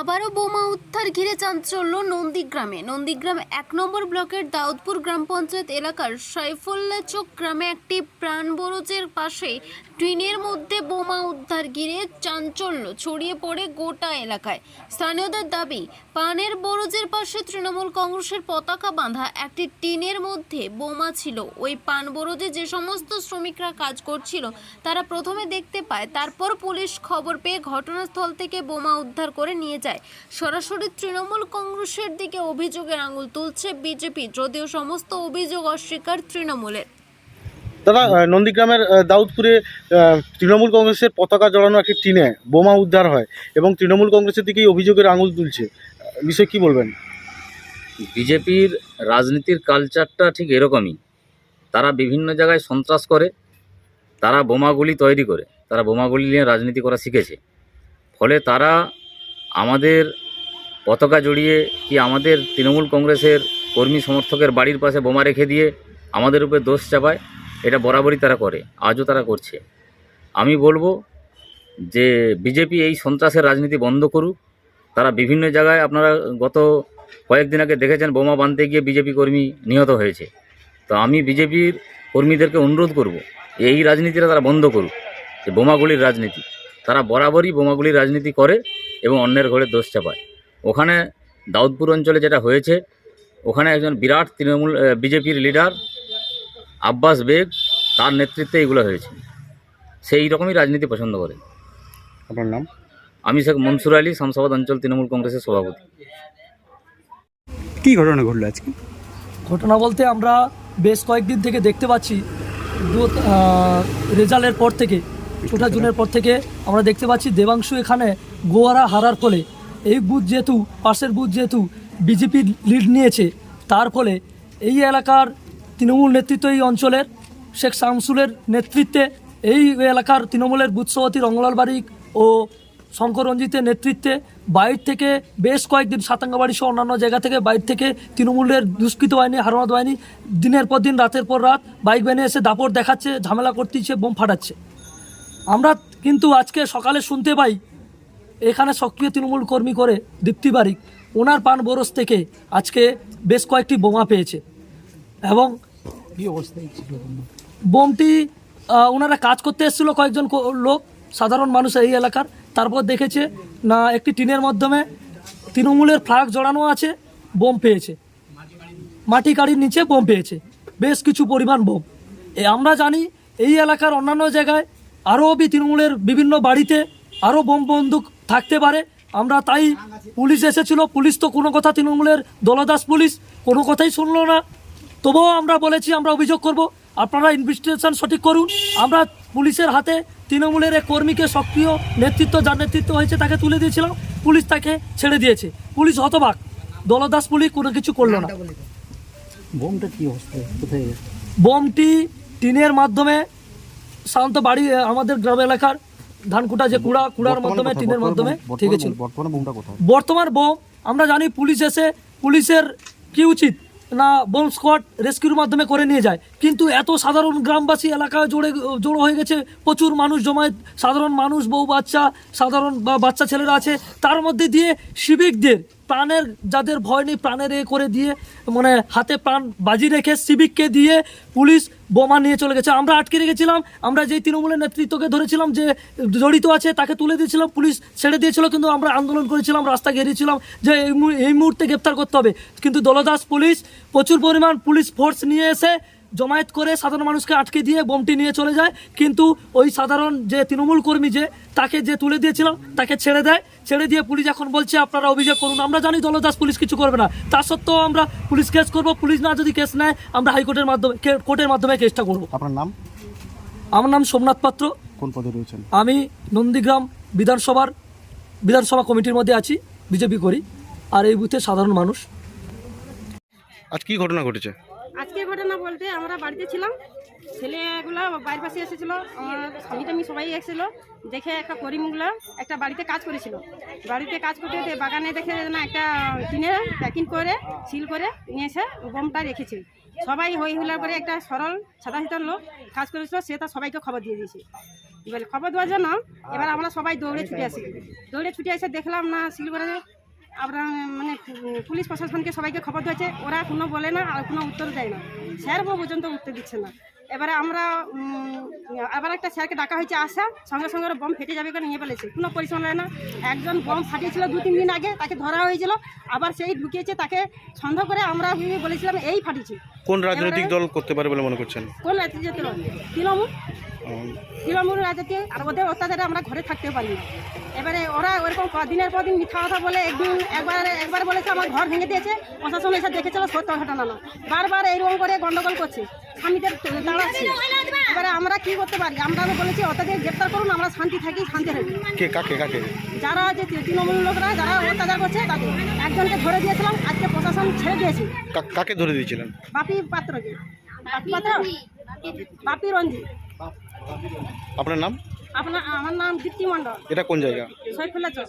আবারও বোমা উদ্ধার ঘিরে চাঞ্চল্য নন্দীগ্রামে। নন্দীগ্রাম এক নম্বর ব্লকের দাউদপুর গ্রাম পঞ্চায়েত এলাকার সাইফুল্লা চোক গ্রামে একটি প্রাণবরজের পাশে ট্রেনের মধ্যে বোমা উদ্ধার ঘিরে চাঞ্চল্য ছড়িয়ে পড়ে গোটা এলাকায়। স্থানীয়দের দাবি পানের বরজের পাশে তৃণমূল কংগ্রেসের পতাকা বাঁধা একটি টিনের মধ্যে বোমা ছিল। ওই পান বরজে যে সমস্ত শ্রমিকরা কাজ করছিল, তারা প্রথমে দেখতে পায়, তারপর পুলিশ খবর পেয়ে ঘটনাস্থল থেকে বোমা উদ্ধার করে নিয়ে যায়। সরাসরি তৃণমূল কংগ্রেসের দিকে অভিযোগের আঙুল তুলছে বিজেপি যদিও সমস্ত অভিযোগ অস্বীকার তৃণমূলের। দাদা নন্দীগ্রামের দাউদপুরে তৃণমূল কংগ্রেসের পতাকা জড়ানো একটি টিনে বোমা উদ্ধার হয় এবং তৃণমূল কংগ্রেসের দিকেই অভিযোগের আঙুল তুলছে। বিষয়ে কি বলবেন? বিজেপির রাজনীতির কালচারটা ঠিক এরকমই। তারা বিভিন্ন জায়গায় সন্ত্রাস করে তারা বোমাগুলি তৈরি করে তারা বোমাগুলি নিয়ে রাজনীতি করা শিখেছে। ফলে তারা আমাদের পতাকা জড়িয়ে কি আমাদের তৃণমূল কংগ্রেসের কর্মী সমর্থকের বাড়ির পাশে বোমা রেখে দিয়ে আমাদের উপরে দোষ চাপায়, এটা বরাবরই তারা করে, আজও তারা করছে। আমি বলব যে বিজেপি এই সন্ত্রাসের রাজনীতি বন্ধ করুক। তারা বিভিন্ন জায়গায় আপনারা গত কয়েকদিন আগে দেখেছেন বোমা বাঁধতে গিয়ে বিজেপি কর্মী নিহত হয়েছে। তো আমি বিজেপির কর্মীদেরকে অনুরোধ করব, এই রাজনীতিটা তারা বন্ধ করুক যে বোমাগুলির রাজনীতি। তারা বরাবরই বোমাগুলির রাজনীতি করে এবং অন্যের ঘরে দোষ চাপায়। ওখানে দাউদপুর অঞ্চলে যেটা হয়েছে ওখানে একজন বিরাট তৃণমূল বিজেপির লিডার আব্বাস বেগ তার নেতৃত্বে এগুলো হয়েছে। সেই রকমই রাজনীতি পছন্দ করে। আপনার নাম? আমি শেখ মনসুর আলী শামসাবাদ অঞ্চল তৃণমূল কংগ্রেসের সভাপতি। কি ঘটনা ঘটলো আজকে? ঘটনা বলতে আমরা বেশ কয়েকদিন থেকে দেখতে পাচ্ছি দু- রেজাল্টের পর থেকে চৌঠা জুনের পর থেকে আমরা দেখতে পাচ্ছি দেবাংশু এখানে গোয়ারা হারার ফলে। এই বুথ যেহেতু, পাশের বুথ যেহেতু বিজেপির লিড নিয়েছে, তার ফলে এই এলাকার তৃণমূল নেতৃত্ব এই অঞ্চলের, শেখ শামসুলের নেতৃত্বে এই এলাকার তৃণমূলের বুথ সভাপতি রঙ্গলাল বারিক ও শঙ্কর রঞ্জিতের নেতৃত্বে বাইর থেকে বেশ কয়েকদিন সাতাঙ্গাবাড়ি সহ অন্যান্য জায়গা থেকে বাইর থেকে তৃণমূলের দুষ্কৃত বাহিনী হারমাত বাহিনী দিনের পর দিন, রাতের পর রাত বাইক ভ্যানে এসে দাপট দেখাচ্ছে, ঝামেলা করতেছে, বোম ফাটাচ্ছে। আমরা কিন্তু আজকে সকালে শুনতে পাই, এখানে সক্রিয় তৃণমূল কর্মী করে দীপ্তি বারিক, ওনার পান বরস থেকে আজকে বেশ কয়েকটি বোমা পেয়েছে। এবং বোমটি ওনারা কাজ করতে এসেছিল কয়েকজন লোক, সাধারণ মানুষ এই এলাকার। তারপর দেখেছে, না, একটি টিনের মাধ্যমে তৃণমূলের ফ্ল্যাগ জড়ানো আছে, বোম পেয়েছে। মাটি কাড়ির নিচে বোম পেয়েছে। বেশ কিছু পরিমাণ বোম। আমরা জানি, এই এলাকার অন্যান্য জায়গায় আরও বি তৃণমূলের বিভিন্ন বাড়িতে আরও বোম বন্দুক থাকতে পারে। আমরা তাই পুলিশ এসেছিল। পুলিশ তো কোনো কথা তৃণমূলের দলদাস পুলিশ কোনো কথাই শুনলো না। তবুও আমরা বলেছি আমরা অভিযোগ করব। আপনারা ইনভেস্টিগেশন সঠিক করুন। আমরা পুলিশের হাতে তৃণমূলের এক কর্মীকে সক্রিয় নেতৃত্ব যার নেতৃত্ব হয়েছে তাকে তুলে দিয়েছিলাম। পুলিশ তাকে ছেড়ে দিয়েছে। পুলিশ হতবাক। দলদাস পুলিশ কোনো কিছু করল না। বোমটা কি বোমটি টিনের মাধ্যমে সাধারণত বাড়ি আমাদের গ্রাম এলাকার ধানকুটা যে কুড়া কুড়ার মাধ্যমে টিনের মাধ্যমে ঠিক আছে বর্তমান বোম আমরা জানি পুলিশ এসে পুলিশের কি উচিত? না বোম স্কোয়াড রেস্কিউর মাধ্যমে করে নিয়ে যায়। কিন্তু এত সাধারণ গ্রামবাসী এলাকায় জোড়ে জোড়ো হয়ে গেছে। প্রচুর মানুষ জমায়েত, সাধারণ মানুষ, বউ বাচ্চা, সাধারণ বা বাচ্চা ছেলেরা আছে। তার মধ্যে দিয়ে সিভিকদের, প্রাণের, যাদের ভয় নেই, প্রাণের এ করে দিয়ে মানে হাতে প্রাণ বাজি রেখে সিভিককে দিয়ে পুলিশ বোমা নিয়ে চলে গেছে। আমরা আটকে রেখেছিলাম, আমরা যেই তৃণমূলের নেতৃত্বকে ধরেছিলাম যে জড়িত আছে, তাকে তুলে দিয়েছিলাম, পুলিশ ছেড়ে দিয়েছিল, কিন্তু আমরা আন্দোলন করেছিলাম রাস্তা ঘেরিয়েছিলাম যে এই মুহূর্তে গ্রেপ্তার করতে হবে। কিন্তু দলদাস পুলিশ প্রচুর পরিমাণ পুলিশ ফোর্স নিয়ে এসে জমায়েত করে সাধারণ মানুষকে আটকে দিয়ে বোমটি নিয়ে চলে যায়। কিন্তু ওই সাধারণ যে তৃণমূল কর্মী যে তাকে যে তুলে দিয়েছিলাম তাকে ছেড়ে দেয়। ছেড়ে দিয়ে পুলিশ এখন বলছে আপনারা অভিযোগ করুন। আমরা জানি দলদাস পুলিশ কিছু করবে না। তা সত্ত্বেও আমরা পুলিশ কেস করব। পুলিশ না যদি কেস নেয় আমরা হাইকোর্টের মাধ্যমে কোর্টের মাধ্যমে কেসটা করব। আপনার নাম? আমার নাম সোমনাথ পাত্র। কোন পদে রয়েছেন? আমি নন্দীগ্রাম বিধানসভার বিধানসভা কমিটির মধ্যে আছি বিজেপি করি। আর এই বুথে সাধারণ মানুষ। আজ কি ঘটনা ঘটেছে? ঘটনা বলতে আমরা বাড়িতে ছিলাম। ছেলেগুলো বাইরের পাশে এসেছিল, আমার স্বামী টামি সবাই এসেছিল, দেখে একটা করিমগুলো একটা বাড়িতে কাজ করেছিল। বাড়িতে কাজ করতে বাগানে দেখে না একটা টিনে প্যাকিং করে, সিল করে নিয়ে এসে বোমটা রেখেছে। সবাই হই হুলার পরে একটা সরল সাদা লোক কাজ করেছিল, সে তার সবাইকে খবর দিয়ে দিয়েছে। এবার খবর দেওয়ার জন্য এবার আমরা সবাই দৌড়ে ছুটে আসি। দৌড়ে ছুটে এসে দেখলাম না শিলগড়ে আমরা মানে পুলিশ প্রশাসনকে সবাইকে খবর দিয়েছে ওরা কোনো বলে না আর কোনো উত্তর দেয় না। স্যার পর্যন্ত উত্তর দিচ্ছে না। এবারে আমরা আবার একটা স্যারকে ডাকা হয়েছে আসা সঙ্গে সঙ্গে ওরা বম ফেটে যাবে করে নিয়ে ফেলেছে। কোনো পরিশ্রম নেয় না। একজন বম ফাটিয়েছিল দু তিন দিন আগে তাকে ধরা হয়েছিল আবার সেই ঢুকিয়েছে তাকে সন্দেহ করে আমরা বলেছিলাম এই ফাটিয়েছি। কোন রাজনৈতিক দল করতে পারে বলে মনে করছেন? কোন রাজনীতি তৃণমূল। উম, তৃণমূল রাজনীতি আর ওদের অত্যাচারে আমরা ঘরে থাকতে পারি। না এবারে ওরা ওরকম দিনের পর দিন মিথ্যা কথা বলে একদিন একবার একবার বলেছে আমার ঘর ভেঙে দিয়েছে প্রশাসন এসে দেখেছিল সত্য ঘটনা না। বারবার এইরকম করে গন্ডগোল করছে। স্বামীদের দাঁড়াচ্ছে। এবারে আমরা কি করতে পারি? আমরা বলেছি অত্যাচার গ্রেপ্তার করুন আমরা শান্তি থাকি শান্তি থাকি। কাকে কাকে? যারা যে তৃণমূল লোকরা যারা অত্যাচার করছে তাদের একজনকে ধরে দিয়েছিলাম আজকে প্রশাসন ছেড়ে দিয়েছে। কাকে ধরে দিয়েছিলেন? বাপি পাত্রকে। বাপি পাত্র? বাপি রঞ্জিত। আপনার নাম? আপনার আমার নাম দীপ্তি মণ্ডল। এটা কোন জায়গা? সৈফুল্লাহ চক।